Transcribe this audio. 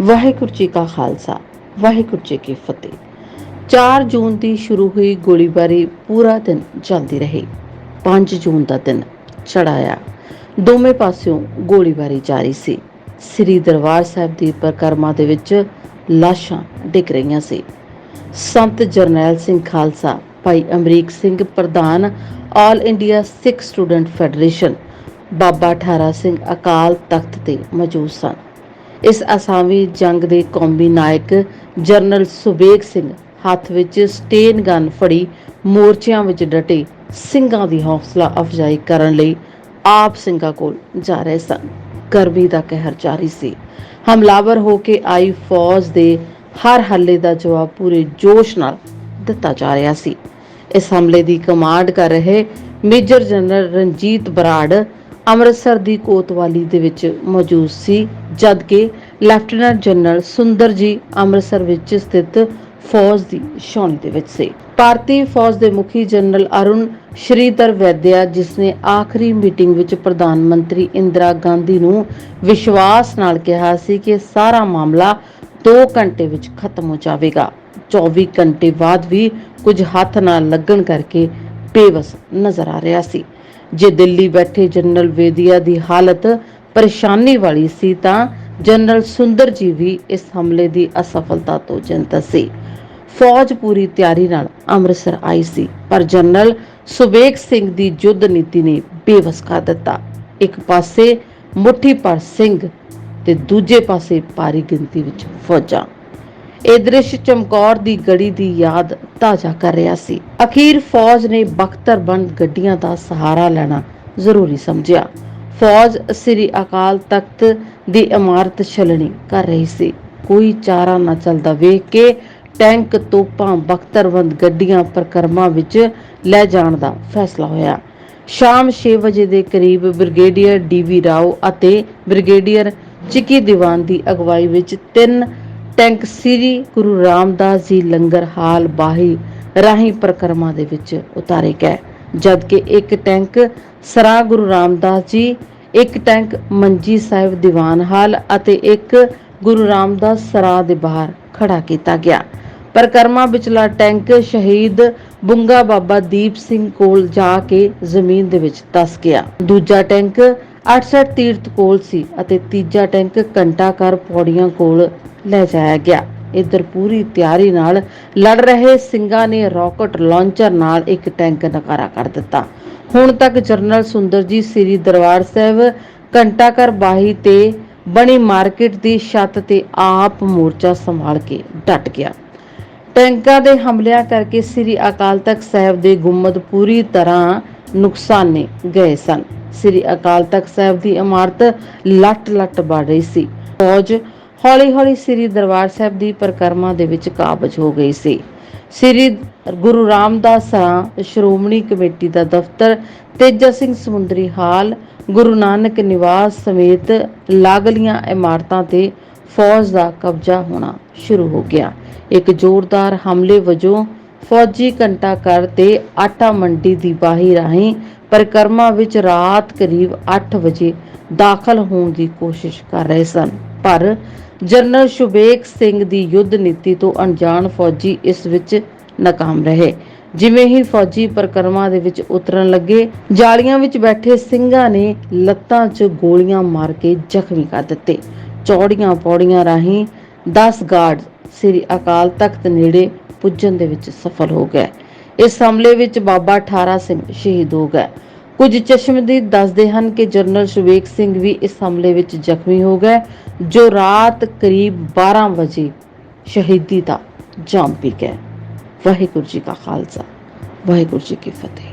ਵਾਹਿਗੁਰੂ ਜੀ ਕਾ ਖਾਲਸਾ, ਵਾਹਿਗੁਰੂ ਜੀ ਕੀ ਫਤਿਹ। 4 ਜੂਨ ਦੀ ਸ਼ੁਰੂ ਹੋਈ ਗੋਲੀਬਾਰੀ ਪੂਰਾ ਦਿਨ ਚੱਲਦੀ ਰਹੀ। 5 ਜੂਨ ਦਾ ਦਿਨ ਚੜਾਇਆ ਦੋਵੇਂ ਪਾਸਿਓਂ ਗੋਲੀਬਾਰੀ ਜਾਰੀ ਸੀ। ਸ੍ਰੀ ਦਰਬਾਰ ਸਾਹਿਬ ਦੀ ਪ੍ਰਕਰਮਾ ਦੇ ਵਿੱਚ ਲਾਸ਼ਾਂ ਡਿੱਗ ਰਹੀਆਂ ਸੀ। ਸੰਤ ਜਰਨੈਲ ਸਿੰਘ ਖਾਲਸਾ, ਭਾਈ ਅਮਰੀਕ ਸਿੰਘ ਪ੍ਰਧਾਨ, all India Sikh student federation, Baba Thara Singh Akal Takht ਤੇ ਮੌਜੂਦ ਸਨ। ਇਸ ਅਸਾਮੀ ਜੰਗ ਦੇ ਕੌਮੀ ਨਾਇਕ ਜਨਰਲ ਸੁਬੇਗ ਸਿੰਘ ਹੱਥ ਵਿੱਚ ਸਟੇਨ ਗਨ ਫੜੀ, ਮੋਰਚਿਆਂ ਵਿੱਚ ਡਟੇ ਸਿੰਘਾਂ ਦੀ ਹੌਸਲਾ ਅਫਜ਼ਾਈ ਕਰਨ ਲਈ ਆਪ ਸਿੰਘਾਂ ਕੋਲ ਜਾ ਰਹੇ ਸਨ। ਗਰਮੀ ਦਾ ਕਹਿਰ ਜਾਰੀ ਸੀ। ਹਮਲਾਵਰ ਹੋ ਕੇ ਆਈ ਫੌਜ ਦੇ ਹਰ ਹੱਲੇ ਦਾ ਜਵਾਬ ਪੂਰੇ ਜੋਸ਼ ਨਾਲ ਦਿੱਤਾ ਜਾ ਰਿਹਾ ਸੀ। ਇਸ ਹਮਲੇ ਦੀ ਕਮਾਂਡ ਕਰ ਰਹੇ ਮੇਜਰ ਜਨਰਲ ਰਣਜੀਤ ਬਰਾੜ ਅੰਮ੍ਰਿਤਸਰ ਦੀ ਕੋਤਵਾਲੀ ਦੇ ਵਿੱਚ ਮੌਜੂਦ ਸੀ, ਜਦਕਿ ਲੈਫਟੀਨੈਂਟ ਜਨਰਲ ਸੁੰਦਰ ਜੀ ਅੰਮ੍ਰਿਤਸਰ ਵਿੱਚ ਸਥਿਤ ਫੌਜ ਦੀ ਛਾਉਣੀ ਦੇ ਵਿੱਚ ਸੀ। ਭਾਰਤੀ ਫੌਜ ਦੇ ਮੁਖੀ ਜਨਰਲ ਅਰੁਣ ਸ਼੍ਰੀਧਰ ਵੈਦਿਆ, ਜਿਸ ਨੇ ਆਖਰੀ ਮੀਟਿੰਗ ਵਿੱਚ ਪ੍ਰਧਾਨ ਮੰਤਰੀ ਇੰਦਰਾ ਗਾਂਧੀ ਨੂੰ ਵਿਸ਼ਵਾਸ ਨਾਲ ਕਿਹਾ ਸੀ ਕਿ ਸਾਰਾ ਮਾਮਲਾ 2 ਘੰਟੇ ਵਿੱਚ ਖਤਮ ਹੋ ਜਾਵੇਗਾ। 24 ਘੰਟੇ ਬਾਅਦ ਵੀ ਕੁਝ ਹੱਥ ਨਾਲ ਲੱਗਣ ਕਰਕੇ ਬੇਵਸ ਨਜ਼ਰ ਆ ਰਿਹਾ ਸੀ। ਜੇ ਦਿੱਲੀ ਬੈਠੇ ਜਨਰਲ ਵੇਦੀਆ ਦੀ ਹਾਲਤ ਪਰੇਸ਼ਾਨੀ ਵਾਲੀ ਸੀ ਤਾਂ ਜਨਰਲ ਸੁੰਦਰ ਜੀ ਵੀ ਇਸ ਹਮਲੇ ਦੀ ਅਸਫਲਤਾ ਤੋਂ ਚਿੰਤਤ ਸੀ। ਫੌਜ ਪੂਰੀ ਤਿਆਰੀ ਨਾਲ ਅੰਮ੍ਰਿਤਸਰ ਆਈ ਸੀ, ਪਰ ਜਨਰਲ ਸੁਬੇਗ ਸਿੰਘ ਦੀ ਯੁੱਧ ਨੀਤੀ ਨੇ ਬੇਵਸ ਕਰ ਦਿੱਤਾ। ਇੱਕ ਪਾਸੇ ਮੁੱਠੀ ਪਰ ਸਿੰਘ ਤੇ ਦੂਜੇ ਪਾਸੇ ਭਾਰੀ ਗਿਣਤੀ ਵਿੱਚ ਫੌਜਾਂ। ਇਹ ਦ੍ਰਿਸ਼ ਚਮਕੌਰ ਦੀ ਗੜੀ ਦੀ ਯਾਦ ਤਾਜ਼ਾ ਕਰ ਰਿਹਾ ਸੀ। ਅਖੀਰ ਫੌਜ ਨੇ ਬਖਤਰਬੰਦ ਗੱਡੀਆਂ ਦਾ ਸਹਾਰਾ ਲੈਣਾ ਜ਼ਰੂਰੀ ਸਮਝਿਆ। ਫੌਜ ਸ੍ਰੀ ਅਕਾਲ ਤਖਤ ਦੀ ਇਮਾਰਤ ਛਲਣੀ ਕਰ ਰਹੀ ਸੀ। ਕੋਈ ਚਾਰਾ ਨਾ ਚੱਲਦਾ ਵੇਖ ਕੇ ਟੈਂਕ ਤੋਪਾਂ ਬਖਤਰਬੰਦ ਗੱਡੀਆਂ ਪ੍ਰਕਰਮਾਂ ਵਿੱਚ ਲੈ ਜਾਣ ਦਾ ਫੈਸਲਾ ਹੋਇਆ। ਸ਼ਾਮ 6 ਵਜੇ ਦੇ ਕਰੀਬ ਬ੍ਰਿਗੇਡੀਅਰ ਡੀਵੀ ਰਾਓ ਅਤੇ ਬ੍ਰਿਗੇਡੀਅਰ ਚਿੱਕੀ ਦੀਵਾਨ ਦੀ ਅਗਵਾਈ ਵਿੱਚ ਤਿੰਨ ਟੈਂਕ ਸ੍ਰੀ ਗੁਰੂ ਰਾਮਦਾਸ ਜੀ ਲੰਗਰ ਹਾਲ ਬਾਹੀ ਰਾਹੀਂ ਪ੍ਰਕਰਮਾਂ ਦੇ ਵਿੱਚ ਉਤਾਰੇ ਗਏ, ਜਦਕਿ ਇੱਕ ਟੈਂਕ ਸਰਾ ਗੁਰੂ ਰਾਮਦਾਸ ਜੀ, ਇੱਕ ਟੈਂਕ ਮੰਜੀ ਸਾਹਿਬ ਦੀਵਾਨ ਹਾਲ ਅਤੇ ਇੱਕ ਗੁਰੂ ਰਾਮਦਾਸ ਸਰਾ ਦੇ ਬਾਹਰ ਖੜਾ ਕੀਤਾ ਗਿਆ। ਪ੍ਰਕਰਮਾ ਵਿਚਲਾ ਟੈਂਕ ਸ਼ਹੀਦ ਬੁੰਗਾ ਬਾਬਾ ਦੀਪ ਸਿੰਘ ਕੋਲ ਜਾ ਕੇ ਜ਼ਮੀਨ ਦੇ ਵਿੱਚ ਦੱਸ ਗਿਆ। ਦੂਜਾ ਟੈਂਕ 68 ਤੀਰਥ ਕੋਲ ਸੀ ਅਤੇ ਤੀਜਾ ਟੈਂਕ ਘੰਟਾਕਰ ਪੌੜੀਆਂ ਕੋਲ ਲੈ ਜਾਇਆ ਗਿਆ। ਇਧਰ ਪੂਰੀ ਤਿਆਰੀ ਨਾਲ ਲੜ ਰਹੇ ਸਿੰਘਾਂ ਨੇ ਰਾਕਟ ਲਾਂਚਰ ਨਾਲ ਇੱਕ ਟੈਂਕ ਨਕਾਰਾ ਕਰ ਦਿੱਤਾ। ਹੁਣ ਤੱਕ ਜਰਨਲ ਸੁੰਦਰ ਜੀ ਸ੍ਰੀ ਦਰਬਾਰ ਸਾਹਿਬ ਘੰਟਾਕਰ ਬਾਹੀ ਤੇ ਬਣੀ ਮਾਰਕੀਟ ਦੀ ਛੱਤ ਤੇ ਆਪ ਮੋਰਚਾ ਸੰਭਾਲ ਕੇ ਡਟ ਗਿਆ। ਟੈਂਕਾਂ ਦੇ ਹਮਲਿਆਂ ਕਰਕੇ ਸ੍ਰੀ ਅਕਾਲ ਤਖਤ ਸਾਹਿਬ ਦੇ ਗੁੰਮਦ ਪੂਰੀ ਤਰ੍ਹਾਂ ਨੁਕਸਾਨੇ ਗਏ ਸਨ। ਸ੍ਰੀ ਅਕਾਲ ਤਖਤ ਸਾਹਿਬ ਦੀ ਇਮਾਰਤ ਲੱਟ-ਲੱਟ ਬੜ ਰਹੀ ਸੀ। ਫੌਜ ਹੌਲੀ-ਹੌਲੀ ਸ੍ਰੀ ਦਰਬਾਰ ਸਾਹਿਬ ਦੀ ਪ੍ਰਕਰਮਾ ਦੇ ਵਿੱਚ ਕਾਬਜ ਹੋ ਗਈ ਸੀ। ਸ੍ਰੀ ਗੁਰੂ ਰਾਮਦਾਸ ਸਰਾਂ ਸ਼੍ਰੋਮਣੀ ਕਮੇਟੀ ਦਾ ਦਫ਼ਤਰ, ਤੇਜਾ ਸਿੰਘ ਸਮੁੰਦਰੀ ਹਾਲ, ਗੁਰੂ ਨਾਨਕ ਨਿਵਾਸ ਸਮੇਤ ਲਾਗਲੀਆਂ ਇਮਾਰਤਾਂ ਤੇ ਫੌਜ ਦਾ ਕਬਜ਼ਾ ਹੋਣਾ ਸ਼ੁਰੂ ਹੋ ਗਿਆ। ਇੱਕ ਜ਼ੋਰਦਾਰ ਹਮਲੇ ਵਜੋਂ ਫੌਜੀ ਘੰਟਾ ਕਰ ਤੇ ਆਟਾ ਮੰਡੀ ਦੀ ਬਾਹੀ ਰਾਹੀਂ ਪਰਿਕਰਮਾ ਵਿੱਚ ਰਾਤ ਕਰੀਬ 8 ਵਜੇ ਦਾਖਲ ਹੋਣ ਦੀ ਕੋਸ਼ਿਸ਼ ਕਰ ਰਹੇ ਸਨ। ਪਰ ਜਨਰਲ ਸ਼ੁਬੇਗ ਸਿੰਘ ਦੀ ਯੁੱਧ ਨੀਤੀ ਤੋਂ ਅਣਜਾਣ ਫੌਜੀ ਇਸ ਵਿੱਚ ਨਾਕਾਮ ਰਹੇ। ਜਿਵੇਂ ਹੀ ਫੌਜੀ ਪਰਿਕਰਮਾ ਦੇ ਵਿੱਚ ਉਤਰਨ ਲੱਗੇ, ਜਾਲੀਆਂ ਵਿੱਚ ਬੈਠੇ ਸਿੰਘਾਂ ਨੇ ਲੱਤਾਂ 'ਚ ਗੋਲੀਆਂ ਮਾਰ ਕੇ ਜ਼ਖਮੀ ਕਰ ਦਿੱਤੇ। ਚੌੜੀਆਂ ਪੌੜੀਆਂ ਰਾਹੀਂ 10 ਗਾਰਡ ਸ੍ਰੀ ਅਕਾਲ ਤਖਤ ਨੇੜੇ ਪੁੱਜਣ ਦੇ ਵਿੱਚ ਸਫਲ ਹੋ ਗਏ। ਇਸ ਹਮਲੇ ਵਿੱਚ ਬਾਬਾ ਠਾਰਾ ਸਿੰਘ ਸ਼ਹੀਦ ਹੋ ਗਏ। ਕੁਝ ਚਸ਼ਮਦੀਦ ਦੱਸਦੇ ਹਨ ਕਿ ਜਨਰਲ ਸ਼ੁਵੇਕ ਸਿੰਘ ਵੀ ਇਸ ਹਮਲੇ ਵਿੱਚ ਜ਼ਖਮੀ ਹੋ ਗਏ, ਜੋ ਰਾਤ ਕਰੀਬ 12 ਵਜੇ ਸ਼ਹੀਦੀ ਦਾ ਜਾਮ ਪੀ ਗਏ। ਵਾਹਿਗੁਰੂ ਜੀ ਕਾ ਖਾਲਸਾ, ਵਾਹਿਗੁਰੂ ਜੀ ਕੀ ਫਤਿਹ।